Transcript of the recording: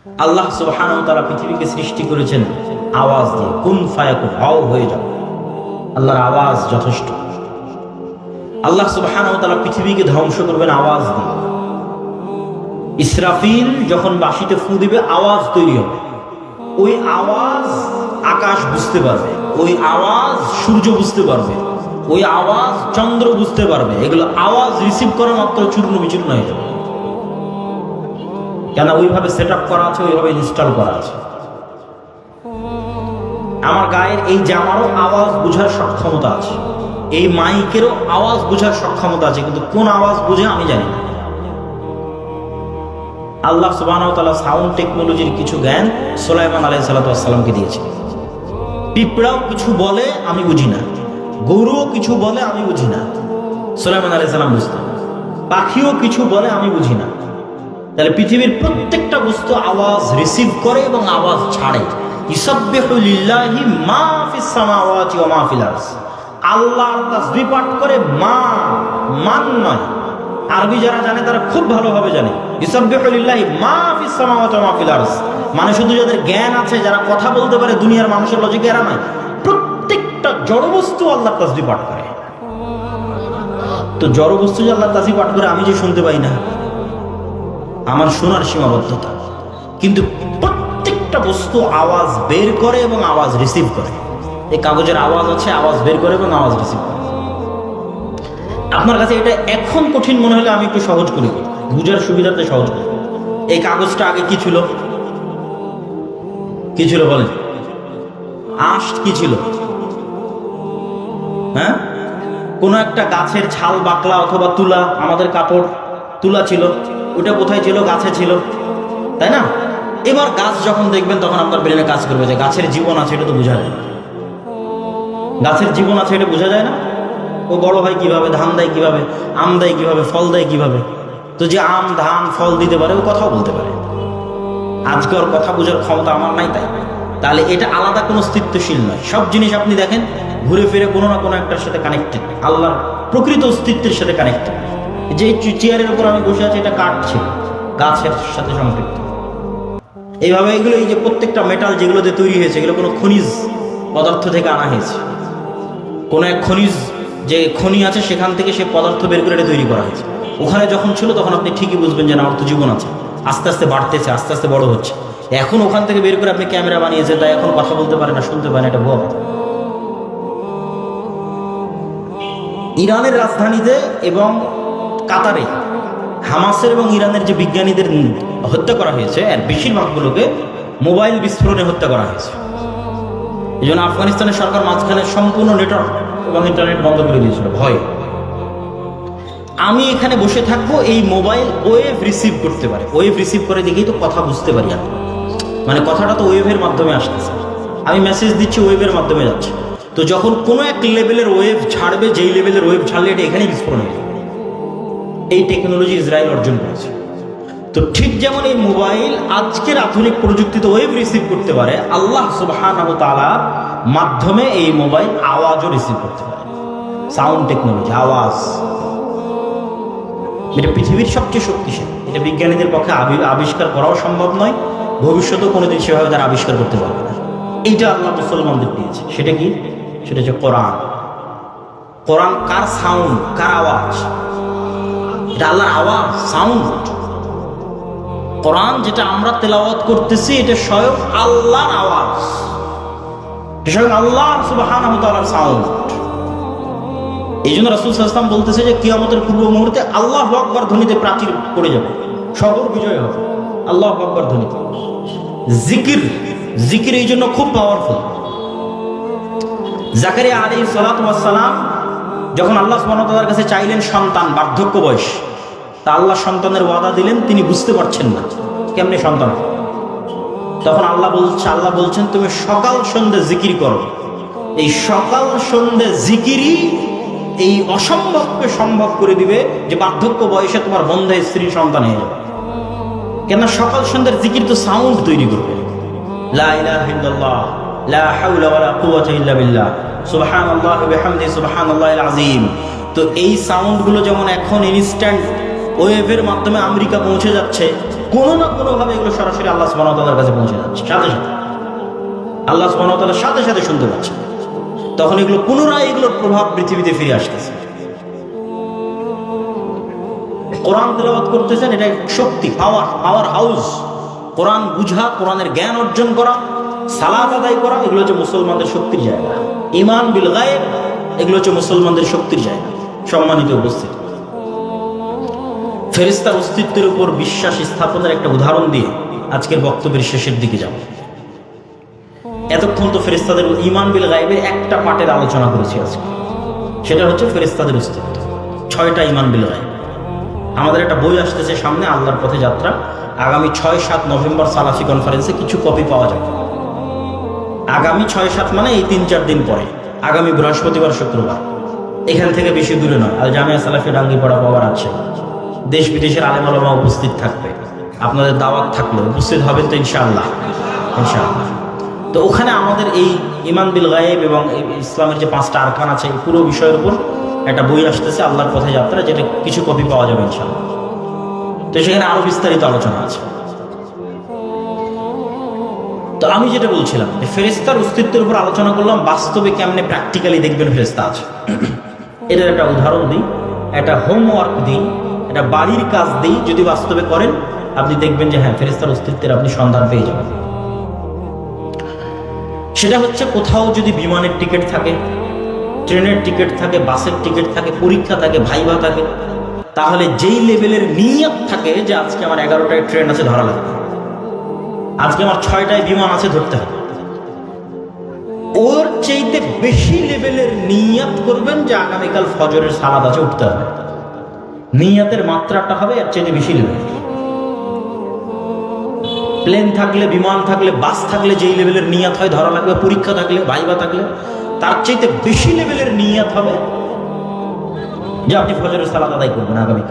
আল্লাহ সুবহান তারা পৃথিবীকে সৃষ্টি করেছেন আওয়াজ দিয়ে, কুন ফায়াকুন হও হয়ে যাও। আল্লাহর আওয়াজ যথেষ্ট। আল্লাহ সুবহান তারা পৃথিবীকে ধ্বংস করবেন আওয়াজ দিয়ে। ইসরাফিল যখন বাঁশিতে ফু দিবে, আওয়াজ তৈরি হবে। ওই আওয়াজ আকাশ বুঝতে পারবে, ওই আওয়াজ সূর্য বুঝতে পারবে, ওই আওয়াজ চন্দ্র বুঝতে পারবে। এগুলো আওয়াজ রিসিভ করা মাত্র চূর্ণ বিচূর্ণ হয়ে যাবে। কেন ওইভাবে সেট আপ করা আছে, ওইভাবে ইনস্টল করা আছে? আমার গায়ের এই জামারও আওয়াজ বোঝার সক্ষমতা আছে। এই মাইকেরও আওয়াজ বোঝার সক্ষমতা আছে, কিন্তু কোন আওয়াজ বুঝে আমি জানি না। আল্লাহ সুবাহ সাউন্ড টেকনোলজির কিছু জ্ঞান সোলাইমান আলাই সাল্লাতামকে দিয়েছে পিঁপড়াও কিছু বলে আমি বুঝি না। গরুও কিছু বলে আমি বুঝি না। সোলাইমান আলাই সাল্লাম বুঝতেন। পাখিও কিছু বলে আমি বুঝি না। তাহলে পৃথিবীর প্রত্যেকটা বস্তু আওয়াজ রিসিভ করে এবং আওয়াজ ছাড়ে। ইসাব্বিহু লিল্লাহি মা ফিস সামাওয়াতি ওয়া মা ফিল আরজ আল্লাহর তাসবিহ পাঠ করে মা, মান নয়। আরবি যারা জানে তারা খুব ভালোভাবে জানে। ইসাব্বিহু লিল্লাহি মা ফিস সামাওয়াতি ওয়া মা ফিল আরজ মানে শুধু যাদের জ্ঞান আছে, যারা কথা বলতে পারে, দুনিয়ার মানুষের লজিক এরা নয়। প্রত্যেকটা জড় বস্তু আল্লাহর তাসবিহ পাঠ করে। তো জড় বস্তু যে আল্লাহর তাসবিহ পাঠ করে, আমি যে শুনতে পাই না। আমার শোনার সীমাবদ্ধতা। কিন্তু প্রত্যেকটা বস্তু আওয়াজ বের করে এবং আওয়াজ রিসিভ করে। এই কাগজের আওয়াজ আছে, আওয়াজ বের করে এবং আওয়াজ রিসিভ করে। আপনার কাছে এটা এখন কঠিন মনে হলে আমি একটু সহজ করি বুঝার সুবিধাতে সহজ করি এই কাগজটা আগে কি ছিল? কি ছিল বলেন? আঁশ কি ছিল? হ্যাঁ? কোনো একটা গাছের ছাল, বাকলা অথবা তুলা, আমাদের কাপড়, তুলা ছিল। ওটা কোথায় ছিল? গাছে ছিল। তাই না? এবার গাছ যখন দেখবেন, তখন আপনার ব্রেনে কাজ করবে যে গাছের জীবন আছে, এটা তো বোঝা যায়। গাছের জীবন আছে, এটা বোঝা যায় না? ও বড় হয় কীভাবে? ধান দেয় কীভাবে? আম দেয় কীভাবে? ফল দেয় কীভাবে? তো যে আম, ধান, ফল দিতে পারে, ও কথাও বলতে পারে। আজকে ওর কথা বোঝার ক্ষমতা আমার নাই তাই। তাহলে এটা আলাদা কোনো অস্তিত্বশীল নয়। সব জিনিস আপনি দেখেন, ঘুরে ফিরে কোনো না কোনো একটার সাথে কানেক্টেড আল্লাহর প্রকৃত অস্তিত্বের সাথে কানেক্টেড যে চেয়ারের উপর আমি বসে আছি, এটা কাটছে গাছের সাথে সম্পৃক্ত এইভাবে এগুলো, এই যে প্রত্যেকটা মেটাল যেগুলোতে তৈরি হয়েছে, এগুলো কোনো খনিজ পদার্থ থেকে আনা হয়েছে। কোনো এক খনিজ, যে খনি আছে, সেখান থেকে সে পদার্থ বের করে এটা তৈরি করা হয়েছে। ওখানে যখন ছিল, তখন আপনি ঠিকই বুঝবেন যে না, আমার তো জীবন আছে। আস্তে আস্তে বাড়তেছে, আস্তে আস্তে বড় হচ্ছে। এখন ওখান থেকে বের করে আপনি ক্যামেরা বানিয়েছেন, তাই এখন কথা বলতে পারে না, শুনতে পারে না, এটা ভুয়া ইরানের রাজধানীতে এবং কাতারে হামাসের এবং ইরানের যে বিজ্ঞানীদের হত্যা করা হয়েছে, আর বেশিরভাগগুলোকে মোবাইল বিস্ফোরণে হত্যা করা হয়েছে। এই জন্য আফগানিস্তানের সরকার মাঝখানে সম্পূর্ণ নেটওয়ার্ক এবং ইন্টারনেট বন্ধ করে দিয়েছিল, ভয়। আমি এখানে বসে থাকব, এই মোবাইল ওয়েভ রিসিভ করতে পারে। ওয়েভ রিসিভ করে দেখেই তো কথা বুঝতে পারি আমি। মানে কথাটা তো ওয়েভের মাধ্যমে আসতেছে। আমি মেসেজ দিচ্ছি, ওয়েভের মাধ্যমে যাচ্ছে। তো যখন কোনো এক লেভেলের ওয়েভ ছাড়বে যেই লেভেলের ওয়েভ ছাড়লে এটা এখানেই বিস্ফোরণ হয়ে এই টেকনোলজি ইসরায়েল অর্জন করেছে। তো ঠিক যেমন এই মোবাইল আজকের আধুনিক প্রযুক্তিতে ওয়েভ রিসিভ করতে পারে, আল্লাহ সুবহান তালার মাধ্যমে এই মোবাইল আওয়াজও রিসিভ করতে পারে। সাউন্ড টেকনোলজি আওয়াজ। এটা পৃথিবীর সবচেয়ে শক্তিশালী। এটা বিজ্ঞানীদের পক্ষে আবি- আবিষ্কার করাও সম্ভব নয়, ভবিষ্যতেও কোনোদিন সেভাবে তারা আবিষ্কার করতে পারবে না। এইটা আল্লাহ মুসলমানদের দিয়েছে। সেটা কি? সেটা হচ্ছে কোরআন। কোরআন কার সাউন্ড কার আওয়াজ? এটা আল্লাহর আওয়াজ সাউন্ড কোরআন যেটা আমরা তেলাওয়াত করতেছি, এটা স্বয়ং আল্লাহর আওয়াজ। স্বয়ং আল্লাহ তাআলার সাউন্ড এই জন্য রাসূল সাল্লাল্লাহু বলতেছে যে, কিয়ামতের পূর্ব মুহূর্তে আল্লাহ আকবার ধ্বনিতে প্রাচীর পড়ে যাবে। শহর বিজয় হবে। আল্লাহ আকবার ধ্বনিতে। জিকির জিকির এই জন্য খুব পাওয়ারফুল জাকারিয়া ওয়াস সালাম যখন আল্লাহ তাআলার কাছে চাইলেন সন্তান, বার্ধক্য বয়স তা আল্লাহ সন্তানের ওয়াদা দিলেন, তিনি বুঝতে পারছেন না। কেমনে সন্তান? তখন আল্লাহ বলছে, আল্লাহ বলছেন, তুমি সকাল সন্ধ্যে জিকির করো। এই সকাল সন্ধ্যে জিকিরই এই অসম্ভবকে সম্ভব করে দিবে যে বার্ধক্য বয়সে তোমার বন্ধে স্ত্রী সন্তান হয়ে যাবে। কেন সকাল সন্ধ্যার জিকির তো সাউন্ড তৈরি করবে। তো এই সাউন্ডগুলো যেমন এখন ইনস্ট্যান্ট ওয়েভের মাধ্যমে আমেরিকা পৌঁছে যাচ্ছে, কোনো না কোনোভাবে এগুলো সরাসরি আল্লাহ সুবাহতালার কাছে পৌঁছে যাচ্ছে। সাথে সাথে। আল্লাহ সুবাহতালার সাথে সাথে শুনতে পাচ্ছে। তখন এগুলো পুনরায় এগুলোর প্রভাব পৃথিবীতে ফিরে আসতেছে। কোরআন তেলাওয়াত করতেছেন, এটা শক্তি পাওয়ার পাওয়ার হাউস কোরআন বুঝা, কোরআনের জ্ঞান অর্জন করা, সালাত আদায় করা, এগুলো হচ্ছে মুসলমানদের শক্তির জায়গা। ইমান বিল গায়েব, এগুলো হচ্ছে মুসলমানদের শক্তির জায়গা। সম্মানিত উপস্থিত। ফেরিস্তার অস্তিত্বের উপর বিশ্বাস স্থাপনের একটা উদাহরণ দিয়ে আজকের বক্তব্যের শেষের দিকে যাব। এতক্ষণ তো ফেরিস্তাদের ইমান বিল গায়েবের একটা পাটের আলোচনা করেছি আজকে। সেটা হচ্ছে ফেরিস্তাদের অস্তিত্ব। ছয়টা ইমান বিল গায়েব। আমাদের একটা বই আসতেছে সামনে, আল্লাহর পথে যাত্রা। আগামী ছয় সাত নভেম্বর সালাফি কনফারেন্সে কিছু কপি পাওয়া যাবে। আগামী ছয় সাত মানে এই তিন চার দিন পরে, আগামী বৃহস্পতিবার, শুক্রবার। এখান থেকে বেশি দূরে নয়। আল জামিয়া সালাফি ডাঙ্গি পড়া পাওয়ার আছে। দেশ বিদেশের আলেম আলমা উপস্থিত থাকবে। আপনাদের দাওয়াত থাকলে। উপস্থিত হবেন তো ইনশাআল্লাহ। ইনশাআল্লাহ। তো ওখানে আমাদের এই ইমান বিল গায়েব এবং ইসলামের যে পাঁচটা আরকান আছে, এই পুরো বিষয়ের উপর একটা বই আসতেছে, আল্লাহর পথে যাত্রা যেটা কিছু কপি পাওয়া যাবে ইনশাআল্লাহ। তো সেখানে আরও বিস্তারিত আলোচনা আছে। তো আমি যেটা বলছিলাম, যে ফেরেস্তার অস্তিত্বের উপর আলোচনা করলাম, বাস্তবে কেমনে প্র্যাকটিক্যালি দেখবেন ফেরেস্তা আছে। এটার একটা উদাহরণ দিই। একটা হোমওয়ার্ক দিই। একটা বাড়ির কাজ দিই যদি বাস্তবে করেন, আপনি দেখবেন যে হ্যাঁ ফেরেস্তার অস্তিত্বের আপনি সন্ধান পেয়ে যাবেন। সেটা হচ্ছে কোথাও যদি বিমানের টিকিট থাকে, ট্রেনের টিকিট থাকে, বাসের টিকিট থাকে, পরীক্ষা থাকে, ভাইবা থাকে, তাহলে যেই লেভেলের নিয়ত থাকে যে আজকে আমার এগারোটায় ট্রেন আছে, ধরা লাগবে। আজকে আমার ছয়টায় বিমান আছে, ধরতে হবে। ওর চাইতে বেশি লেভেলের নিয়াত করবেন যে আগামীকাল ফজরের সালাদ আছে, উঠতে হবে। নিয়াতের মাত্রাটা হবে এর চেয়ে বেশি লেভেল প্লেন থাকলে, বিমান থাকলে বাস থাকলে যেই লেভেলের নিয়াত হয়, ধরা লাগবে পরীক্ষা থাকলে ভাইবা থাকলে, তার চাইতে বেশি লেভেলের নিয়াত হবে যে আপনি ফজরের সালাদ আদায় করবেন আগামীকাল।